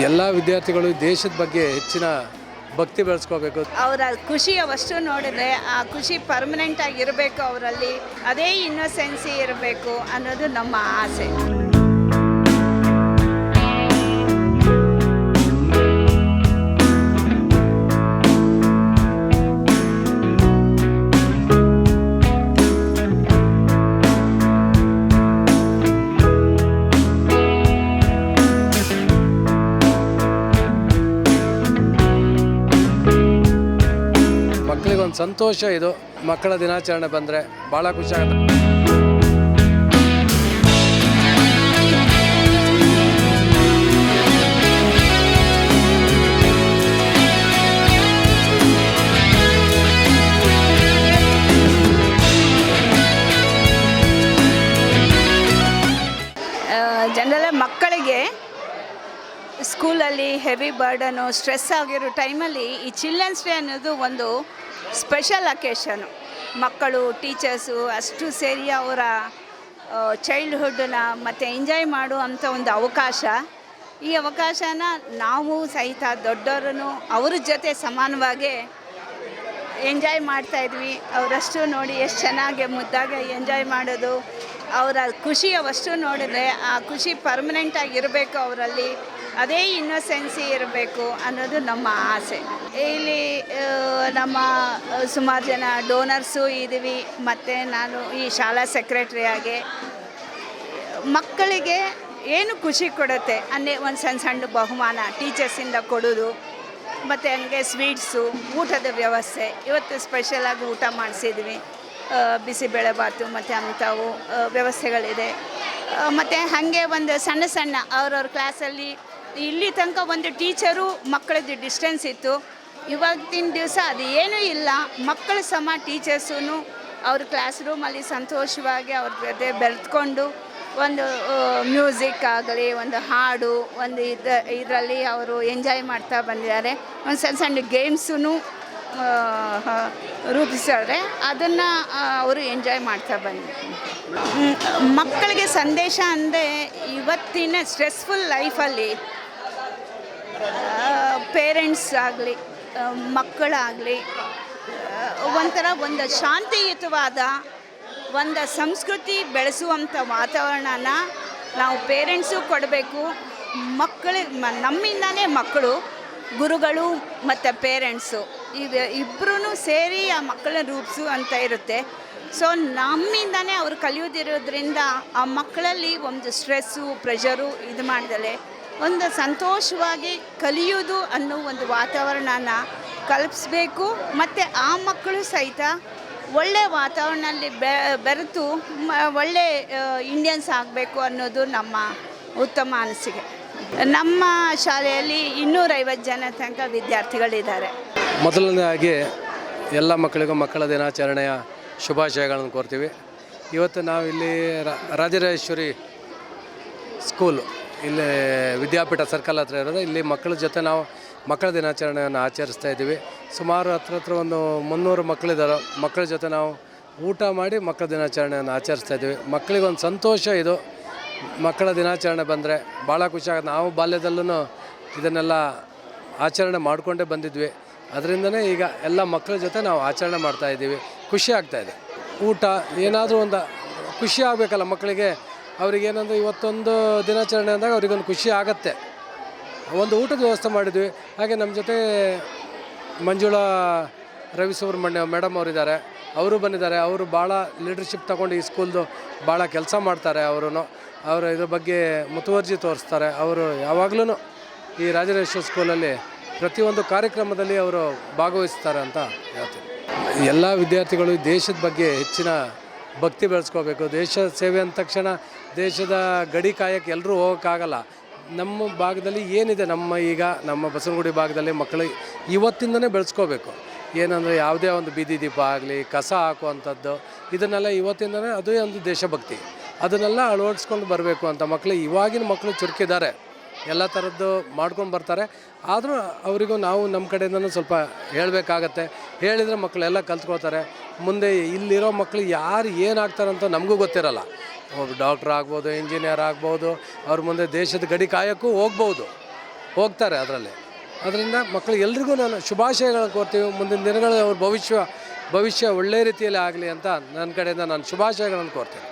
ಎಲ್ಲ ವಿದ್ಯಾರ್ಥಿಗಳು ದೇಶದ ಬಗ್ಗೆ ಹೆಚ್ಚಿನ ಭಕ್ತಿ ಬೆಳೆಸ್ಕೋಬೇಕು. ಅವರ ಖುಷಿಯ ವಸ್ತು ನೋಡಿದ್ರೆ ಆ ಖುಷಿ ಪರ್ಮನೆಂಟ್ ಆಗಿರಬೇಕು ಅವರಲ್ಲಿ. ಅದೇ ಇನ್ನೋಸೆನ್ಸಿ ಇರಬೇಕು ಅನ್ನೋದು ನಮ್ಮ ಆಸೆ. ಸಂತೋಷ ಇದು. ಮಕ್ಕಳ ದಿನಾಚರಣೆ ಬಂದರೆ ಭಾಳ ಖುಷಿ ಆಗುತ್ತೆ. ಜನರಲ್ಲ ಮಕ್ಕಳಿಗೆ ಸ್ಕೂಲಲ್ಲಿ ಹೆವಿ ಬರ್ಡನು, ಸ್ಟ್ರೆಸ್ ಆಗಿರೋ ಟೈಮಲ್ಲಿ ಈ ಚಿಲ್ಡ್ರನ್ಸ್ ಡೇ ಅನ್ನೋದು ಒಂದು ಸ್ಪೆಷಲ್ ಅಕೇಶನು ಮಕ್ಕಳು, ಟೀಚರ್ಸು ಅಷ್ಟು ಸೇರಿ ಅವರ ಚೈಲ್ಡ್ಹುಡ್ಡನ್ನ ಮತ್ತು ಎಂಜಾಯ್ ಮಾಡುವಂಥ ಒಂದು ಅವಕಾಶ. ಈ ಅವಕಾಶನ ನಾವು ಸಹಿತ ದೊಡ್ಡವರನ್ನು ಅವ್ರ ಜೊತೆ ಸಮಾನವಾಗಿ ಎಂಜಾಯ್ ಮಾಡ್ತಾ ಇದ್ವಿ. ಅವರಷ್ಟು ನೋಡಿ ಎಷ್ಟು ಚೆನ್ನಾಗಿ ಮುದ್ದಾಗಿ ಎಂಜಾಯ್ ಮಾಡೋದು. ಅವರ ಖುಷಿಯ ವಸ್ತು ನೋಡಿದ್ರೆ ಆ ಖುಷಿ ಪರ್ಮನೆಂಟಾಗಿ ಆಗಿರಬೇಕು ಅವರಲ್ಲಿ. ಅದೇ ಇನ್ನೊಸೆನ್ಸಿ ಇರಬೇಕು ಅನ್ನೋದು ನಮ್ಮ ಆಸೆ. ಇಲ್ಲಿ ನಮ್ಮ ಸುಮಾರು ಜನ ಡೋನರ್ಸು ಇದ್ದೀವಿ. ಮತ್ತು ನಾನು ಈ ಶಾಲಾ ಸೆಕ್ರೆಟ್ರಿಯಾಗಿ ಮಕ್ಕಳಿಗೆ ಏನು ಖುಷಿ ಕೊಡುತ್ತೆ? ಅನ್ನೇ ಒಂದು ಸಣ್ಣ ಸಣ್ಣ ಬಹುಮಾನ ಟೀಚರ್ಸಿಂದ ಕೊಡೋದು. ಮತ್ತು ಹಂಗೆ ಸ್ವೀಟ್ಸು ಊಟದ ವ್ಯವಸ್ಥೆ. ಇವತ್ತು ಸ್ಪೆಷಲಾಗಿ ಊಟ ಮಾಡಿಸಿದ್ವಿ. ಬಿಸಿಬೇಳೆಬಾತು ಮತ್ತು ಅಂಥವು ವ್ಯವಸ್ಥೆಗಳಿದೆ. ಮತ್ತು ಹಾಗೆ ಒಂದು ಸಣ್ಣ ಸಣ್ಣ ಅವ್ರವ್ರ ಕ್ಲಾಸಲ್ಲಿ ಇಲ್ಲಿ ತನಕ ಒಂದು ಟೀಚರು ಮಕ್ಕಳದ್ದು ಡಿಸ್ಟೆನ್ಸ್ ಇತ್ತು. ಇವತ್ತಿನ ದಿವಸ ಅದು ಏನೂ ಇಲ್ಲ. ಮಕ್ಕಳು ಸಮ ಟೀಚರ್ಸೂ ಅವ್ರ ಕ್ಲಾಸ್ ರೂಮಲ್ಲಿ ಸಂತೋಷವಾಗಿ ಅವ್ರ ಜೊತೆ ಬೆರೆತ್ಕೊಂಡು ಒಂದು ಮ್ಯೂಸಿಕ್ ಆಗಲಿ, ಒಂದು ಹಾಡು, ಒಂದು ಇದು, ಇದರಲ್ಲಿ ಅವರು ಎಂಜಾಯ್ ಮಾಡ್ತಾ ಬಂದಿದ್ದಾರೆ. ಒಂದು ಸಣ್ಣ ಸಣ್ಣ ಗೇಮ್ಸೂ ರೂಪಿಸಿದ್ರೆ ಅದನ್ನು ಅವರು ಎಂಜಾಯ್ ಮಾಡ್ತಾ ಬಂದ ಮಕ್ಕಳಿಗೆ ಸಂದೇಶ ಅಂದರೆ ಇವತ್ತಿನ ಸ್ಟ್ರೆಸ್ಫುಲ್ ಲೈಫಲ್ಲಿ ಪೇರೆಂಟ್ಸ್ ಆಗಲಿ ಮಕ್ಕಳಾಗಲಿ ಒಂಥರ ಒಂದು ಶಾಂತಿಯುತವಾದ ಒಂದು ಸಂಸ್ಕೃತಿ ಬೆಳೆಸುವಂಥ ವಾತಾವರಣನ ನಾವು ಪೇರೆಂಟ್ಸು ಕೊಡಬೇಕು. ಮಕ್ಕಳಿಗೆ ನಮ್ಮಿಂದನೇ ಮಕ್ಕಳು, ಗುರುಗಳು ಮತ್ತು ಪೇರೆಂಟ್ಸು ಇದು ಇಬ್ಬರೂ ಸೇರಿ ಆ ಮಕ್ಕಳನ್ನ ರೂಪಿಸು ಅಂತ ಇರುತ್ತೆ. ಸೊ ನಮ್ಮಿಂದನೇ ಅವರು ಕಲಿಯೋದಿರೋದ್ರಿಂದ ಆ ಮಕ್ಕಳಲ್ಲಿ ಒಂದು ಸ್ಟ್ರೆಸ್ಸು, ಪ್ರೆಷರು ಇದು ಮಾಡಿದಲೆ, ಒಂದು ಸಂತೋಷವಾಗಿ ಕಲಿಯೋದು ಅನ್ನೋ ಒಂದು ವಾತಾವರಣನ ಕಲ್ಪಿಸ್ಬೇಕು. ಮತ್ತು ಆ ಮಕ್ಕಳು ಸಹಿತ ಒಳ್ಳೆ ವಾತಾವರಣದಲ್ಲಿ ಬೆರೆತು ಒಳ್ಳೆ ಇಂಡಿಯನ್ಸ್ ಆಗಬೇಕು ಅನ್ನೋದು ನಮ್ಮ ಉತ್ತಮ ಅನಿಸಿಕೆ. ನಮ್ಮ ಶಾಲೆಯಲ್ಲಿ ಇನ್ನೂರೈವತ್ತು ಜನ ತನಕ ವಿದ್ಯಾರ್ಥಿಗಳಿದ್ದಾರೆ. ಮೊದಲನೇದಾಗಿ ಎಲ್ಲ ಮಕ್ಕಳಿಗೂ ಮಕ್ಕಳ ದಿನಾಚರಣೆಯ ಶುಭಾಶಯಗಳನ್ನು ಕೋರ್ತೀವಿ. ಇವತ್ತು ನಾವಿಲ್ಲಿ ರಾಜರಾಜೇಶ್ವರಿ ಸ್ಕೂಲ್ ಇಲ್ಲಿ ವಿದ್ಯಾಪೀಠ ಸರ್ಕಲ್ ಹತ್ರ ಇರೋದು. ಇಲ್ಲಿ ಮಕ್ಕಳ ಜೊತೆ ನಾವು ಮಕ್ಕಳ ದಿನಾಚರಣೆಯನ್ನು ಆಚರಿಸ್ತಾ ಇದ್ದೀವಿ. ಸುಮಾರು ಹತ್ರ ಹತ್ರ ಒಂದು ಮುನ್ನೂರು ಮಕ್ಕಳಿದ್ದಾರೆ ಮಕ್ಕಳ ಜೊತೆ ನಾವು ಊಟ ಮಾಡಿ ಮಕ್ಕಳ ದಿನಾಚರಣೆಯನ್ನು ಆಚರಿಸ್ತಾ ಇದ್ದೀವಿ. ಮಕ್ಕಳಿಗೊಂದು ಸಂತೋಷ ಇದು. ಮಕ್ಕಳ ದಿನಾಚರಣೆ ಬಂದರೆ ಭಾಳ ಖುಷಿ ಆಗುತ್ತೆ. ನಾವು ಬಾಲ್ಯದಲ್ಲೂ ಇದನ್ನೆಲ್ಲ ಆಚರಣೆ ಮಾಡಿಕೊಂಡೇ ಬಂದಿದ್ವಿ. ಅದರಿಂದನೇ ಈಗ ಎಲ್ಲ ಮಕ್ಕಳ ಜೊತೆ ನಾವು ಆಚರಣೆ ಮಾಡ್ತಾ ಇದ್ದೀವಿ. ಖುಷಿ ಆಗ್ತಾ ಇದೆ. ಊಟ ಏನಾದರೂ ಒಂದು ಖುಷಿ ಆಗಬೇಕಲ್ಲ ಮಕ್ಕಳಿಗೆ. ಅವ್ರಿಗೇನಂದ್ರೆ ಇವತ್ತೊಂದು ದಿನಾಚರಣೆ ಅಂದಾಗ ಅವ್ರಿಗೊಂದು ಖುಷಿ ಆಗತ್ತೆ. ಒಂದು ಊಟದ ವ್ಯವಸ್ಥೆ ಮಾಡಿದ್ವಿ. ಹಾಗೆ ನಮ್ಮ ಜೊತೆ ಮಂಜುಳಾ ರವಿ ಸುಬ್ರಹ್ಮಣ್ಯ ಮೇಡಮ್ ಅವರಿದ್ದಾರೆ. ಅವರು ಬಂದಿದ್ದಾರೆ. ಅವರು ಭಾಳ ಲೀಡರ್ಶಿಪ್ ತಗೊಂಡು ಈ ಸ್ಕೂಲ್ದು ಭಾಳ ಕೆಲಸ ಮಾಡ್ತಾರೆ ಅವರು ಅವರು ಇದ್ರ ಬಗ್ಗೆ ಮುತುವರ್ಜಿ ತೋರಿಸ್ತಾರೆ. ಅವರು ಯಾವಾಗಲೂ ಈ ರಾಜರೇಶ್ವರ ಸ್ಕೂಲಲ್ಲಿ ಪ್ರತಿಯೊಂದು ಕಾರ್ಯಕ್ರಮದಲ್ಲಿ ಅವರು ಭಾಗವಹಿಸ್ತಾರೆ ಅಂತ ಹೇಳ್ತೀನಿ. ಎಲ್ಲ ವಿದ್ಯಾರ್ಥಿಗಳು ದೇಶದ ಬಗ್ಗೆ ಹೆಚ್ಚಿನ ಭಕ್ತಿ ಬೆಳೆಸ್ಕೋಬೇಕು. ದೇಶ ಸೇವೆ ಅಂದ ತಕ್ಷಣ ದೇಶದ ಗಡಿ ಕಾಯಕ್ಕೆ ಎಲ್ಲರೂ ಹೋಗೋಕ್ಕಾಗಲ್ಲ. ನಮ್ಮ ಭಾಗದಲ್ಲಿ ಏನಿದೆ ನಮ್ಮ ಈಗ ನಮ್ಮ ಬಸವನಗುಡಿ ಭಾಗದಲ್ಲಿ ಮಕ್ಕಳು ಇವತ್ತಿಂದನೇ ಬೆಳೆಸ್ಕೋಬೇಕು. ಏನಂದರೆ ಯಾವುದೇ ಒಂದು ಬೀದಿ ದೀಪ ಆಗಲಿ, ಕಸ ಹಾಕುವಂಥದ್ದು, ಇದನ್ನೆಲ್ಲ ಇವತ್ತಿಂದನೇ ಅದೇ ಒಂದು ದೇಶಭಕ್ತಿ. ಅದನ್ನೆಲ್ಲ ಅಳವಡಿಸ್ಕೊಂಡು ಬರಬೇಕು ಅಂತ ಮಕ್ಕಳು. ಇವಾಗಿನ ಮಕ್ಕಳು ಚುರುಕಿದ್ದಾರೆ. ಎಲ್ಲ ಥರದ್ದು ಮಾಡ್ಕೊಂಡು ಬರ್ತಾರೆ. ಆದರೂ ಅವರಿಗೂ ನಾವು ನಮ್ಮ ಕಡೆಯಿಂದ ಸ್ವಲ್ಪ ಹೇಳಬೇಕಾಗತ್ತೆ. ಹೇಳಿದರೆ ಮಕ್ಕಳೆಲ್ಲ ಕಲ್ತ್ಕೊಳ್ತಾರೆ. ಮುಂದೆ ಇಲ್ಲಿರೋ ಮಕ್ಕಳು ಯಾರು ಏನಾಗ್ತಾರಂತ ನಮಗೂ ಗೊತ್ತಿರಲ್ಲ. ಒಬ್ಬ ಡಾಕ್ಟ್ರ್ ಆಗ್ಬೋದು ಇಂಜಿನಿಯರ್ ಆಗ್ಬೋದು, ಅವ್ರ ಮುಂದೆ ದೇಶದ ಗಡಿ ಕಾಯೋಕ್ಕೂ ಹೋಗ್ಬೋದು. ಹೋಗ್ತಾರೆ ಅದರಲ್ಲಿ. ಅದರಿಂದ ಮಕ್ಕಳು ಎಲ್ರಿಗೂ ನಾನು ಶುಭಾಶಯಗಳನ್ನು ಕೋರ್ತೀವಿ. ಮುಂದಿನ ದಿನಗಳಲ್ಲಿ ಅವ್ರ ಭವಿಷ್ಯ ಭವಿಷ್ಯ ಒಳ್ಳೆಯ ರೀತಿಯಲ್ಲಿ ಆಗಲಿ ಅಂತ ನನ್ನ ಕಡೆಯಿಂದ ನಾನು ಶುಭಾಶಯಗಳನ್ನು ಕೋರ್ತೀನಿ.